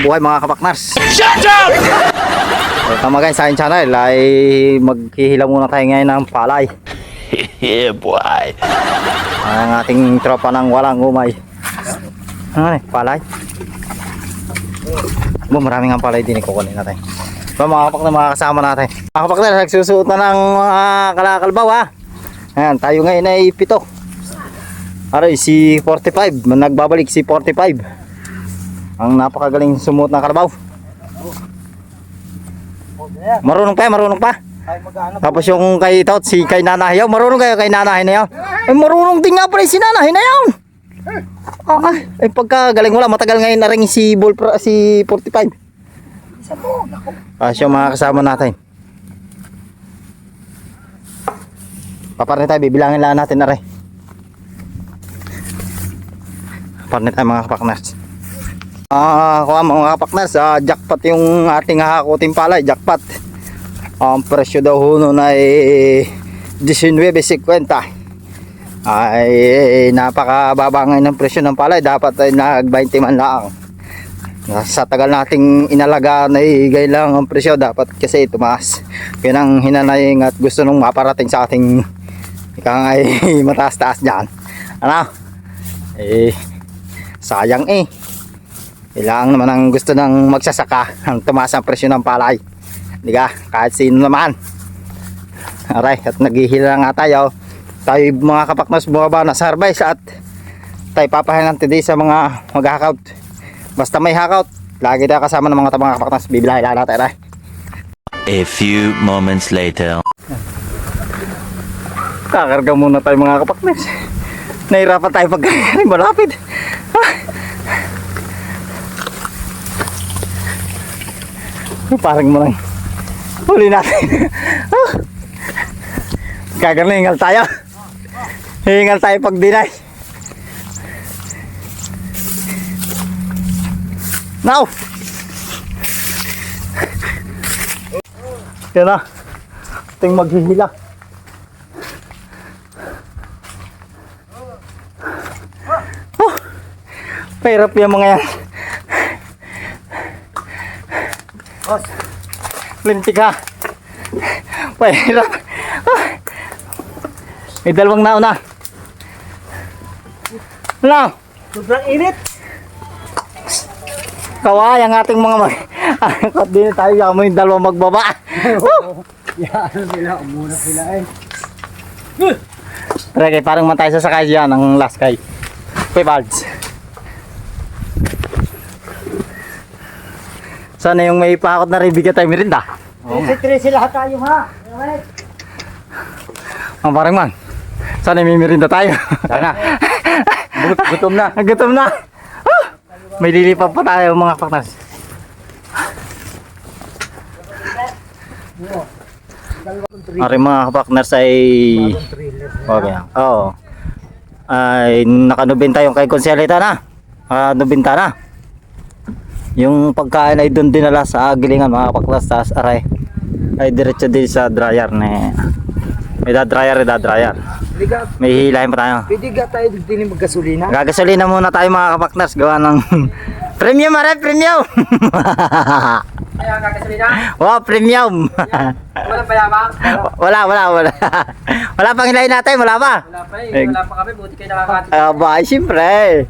buhay mga kapaknars. Shut up! Welcome again sa aking channel ay maghihila muna tayo ngayon ng palay. yeah, boy. Ang ating tropa ng walang umay. Ano eh, palay? Bo, maraming ang palay din ikukunin natin. Ba, mga kapak na mga kasama natin. Mga kapak na, nagsusuot na ng mga kalakalbaw ha. Ayan, tayo ngayon ay pito. Aray, si 45. Nagbabalik si 45. Ang napakagaling sumuot ng kalabaw. Marunong pa, marunong pa. Tapos yung kay Tot, si kay Nanahiyaw, marunong kayo kay Nanahay na yun. Ay, marunong din nga pala si Nanahay na yun. Ah, ah, ay pagkagaling wala, matagal ngayon na rin si Bull, Pro- si 45. Ah, siya mga kasama natin. Paparni tayo, bibilangin lang natin na rin. Paparni tayo mga kapaknars. Ah, kuha mga kapaknars, ah, jackpot yung ating hahakutin pala, jackpot. Ang presyo daw ho nun ay 19.50 ay napakababa ngayon ng presyo ng palay dapat ay nag 20 man lang. Sa tagal nating inalaga na igay lang ang presyo dapat kasi tumaas. Yun ang hinanaying at gusto nung maparating sa ating ikang ay mataas-taas dyan. Ano? Eh sayang eh kailangan naman ang gusto ng magsasaka ang tumaas ang presyo ng palay. Di ka kahit sino naman. Aray at naghihila nga tayo. Tayo mga kapakmas bumaba na harvest at tayo papahingan today sa mga mag-hackout. Basta may hackout lagi tayo kasama ng mga tabang kapakmas bibilahin lang natin aray. A few moments later. kakarga muna tayo mga kapakmas nahirapan tayo pagkakarin malapit. Ah. parang mo lang huli natin ah. Gagaling, hingal tayo. Hingal tayo pag dinay. Now! Yan na. Ating maghihila. Oh! Yung mga yan. Boss. Lintik ha. Pahirap. Ah. May dalawang nauna. Ano? Sobrang init. Kaway ang ating mga mag... Angkot din tayo yung yung dalawang magbaba. Woo! Yan sila, umuna sila eh. Tara kay parang man tayo sasakay dyan ang last kay. Kuy Balds. Sana yung may pakot na rin bigyan tayo merinda. Tresi-tresi lahat tayo ha. Ang parang man. Sana may merinda tayo. Sana. Gutom na. Gutom na. Ah! May lilipap pa tayo mga partners. Ari mga partners ay Okay. Oo. Ay nakanubenta yung kay Conselita na. Nakanubenta na. Yung pagkain ay doon dinala sa gilingan mga partners taas aray. Ay diretso din sa dryer na may da dryer, da dryer. May hilahin pa tayo. pwede ga tayo din maggasolina? Gagasolina muna tayo mga kapakners gawa ng premium are premium. Gagasolina? wow, premium. Walang payabang? wala, wala, wala. wala pang hilahin natin, wala pa. Wala pa Eh. eh. Wala pa kami. Buti kayo nakakati. Ah, ba, siyempre.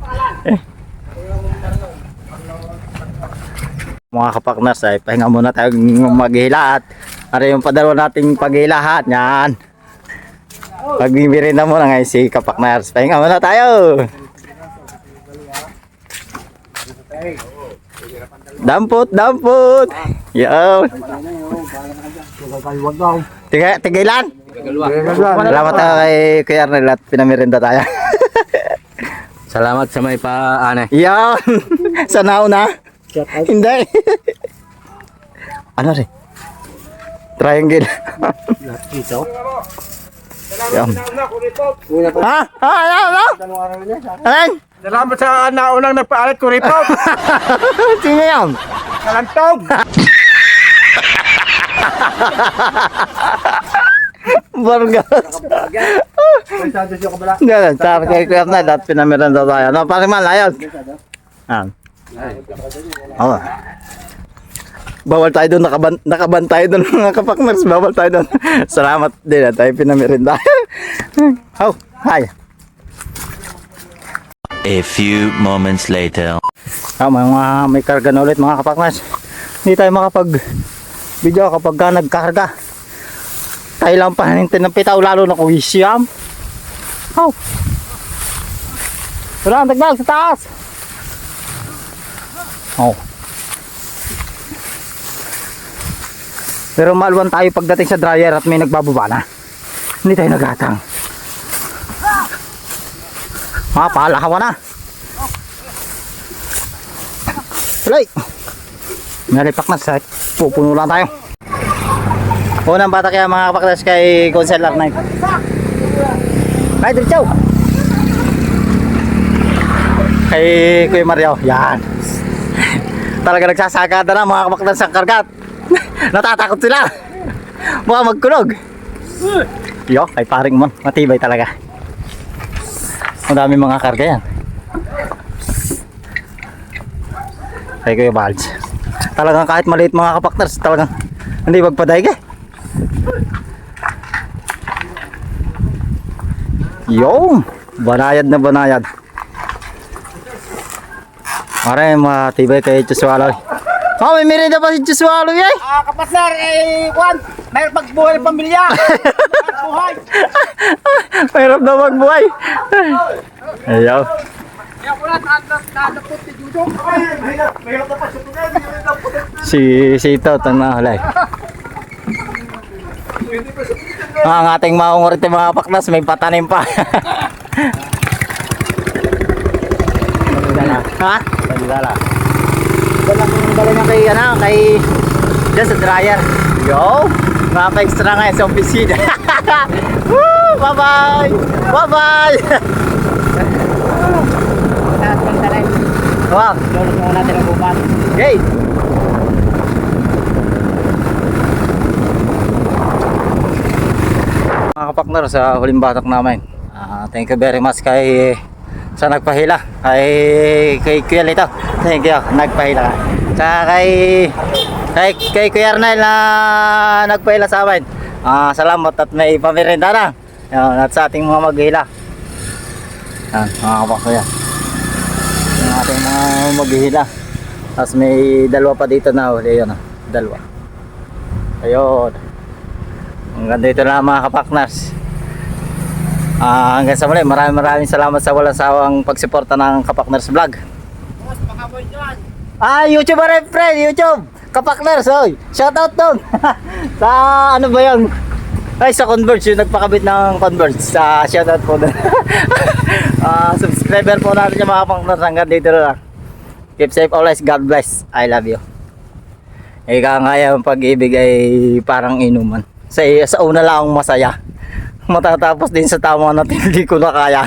Mga kapakners ay pahinga muna tayong maghila at ano yung padalo nating paghilahat yan. Magbibirin na muna ngayon si kapakners. Pahinga muna tayo. Dampot, dampot. Yo. Tiga, tigilan. Salamat tayo kay Kuya Arnel at pinamirinda tayo. Salamat sa may paane. Yan. Sa nauna. Shout out. Hindi. ano rin? Triangle. Ito. Yan. Ha? Ha? Ano? Ano? Ano? Salamat sa naunang nagpaalit ko rito. Sino yan? Kalantog. Bargas. Masyado siya kabala. Ganun. Sa kay Kuya Arnel at pinamirinda tayo. No, pare man, ayos. Yan. Oo. Bawal tayo doon, nakaban, nakaban tayo doon mga kapakners, bawal tayo doon. Salamat din at tayo pinamirinda. oh, hi. A few moments later. Ah, may mga may karga na ulit mga kapakners. Hindi tayo makapag video kapag ka nagkarga. Tayo lang pahanintin ng pitaw lalo na kung siyam. Oh. Wala ang dagdag sa taas. Oh. Pero maalwan tayo pagdating sa dryer at may nagbababa na. Hindi tayo nagatang. Ah, palahawa na. Tuloy. Nalipak na sa pupuno lang tayo. Unang bata kaya mga kapaklas kay Consular Knight. Ay, diretso. Kay Kuya Mario. Yan. Talaga nagsasagada na mga kapaklas ang kargat. Natatakot sila. Baka magkulog. Yo, kay paring mon. Matibay talaga. Ang dami mga karga yan. Kay Kuya Balj. Talagang kahit maliit mga kapakners, talagang hindi magpadaig eh. Yung, banayad na banayad. Maraming matibay kay Chuswalo. Oh, may merenda pa si Chuswalo eh. Ah, kapatner, eh, Juan, may pagbuhay ng pamilya. Buhay. Mahirap na magbuhay. Ayaw. Si. Si si ito tana halay. Ah, ang ating maungurit yung mga paknas may patanim pa. ha? Dala. Dala yung dala niya kay ano, kay dyan sa dryer. Yo! Mga extra nga sa opisina. Woo! Bye-bye! Bye-bye! Wow! Lolo mo natin ang buban. Okay. Mga kapaknar sa huling batak namin. Ah, thank you very much kay sa nagpahila. Kay kay Kuya Lito. Thank you. Nagpahila. Sa kay kay kay Kuya Arnel na nagpahila sa amin. Ah, salamat at may pamirenda na. Yan, at sa ating mga maghila. Yan, mga kapaknar yan. Yung ating mga maghihila. Tapos may dalawa pa dito na huli yun. ah. Dalawa. Ayun. Hanggang dito na mga kapaknars. Ah, hanggang sa muli, maraming maraming salamat sa walang sawang pagsuporta ng Kapaknars Vlog. Ah, YouTube rin, friend, YouTube. Kapaknars, oy. Shoutout doon. sa ano ba 'yan? Ay, sa Converge, yung nagpakabit ng Converge. Sa shoutout po doon. Ah, subscriber po natin yung mga kapaknars. Hanggang dito na lang. Keep safe always. God bless. I love you. Ika nga yung pag-ibig ay parang inuman. Sa, sa una lang ang masaya. Matatapos din sa tama natin hindi ko na kaya.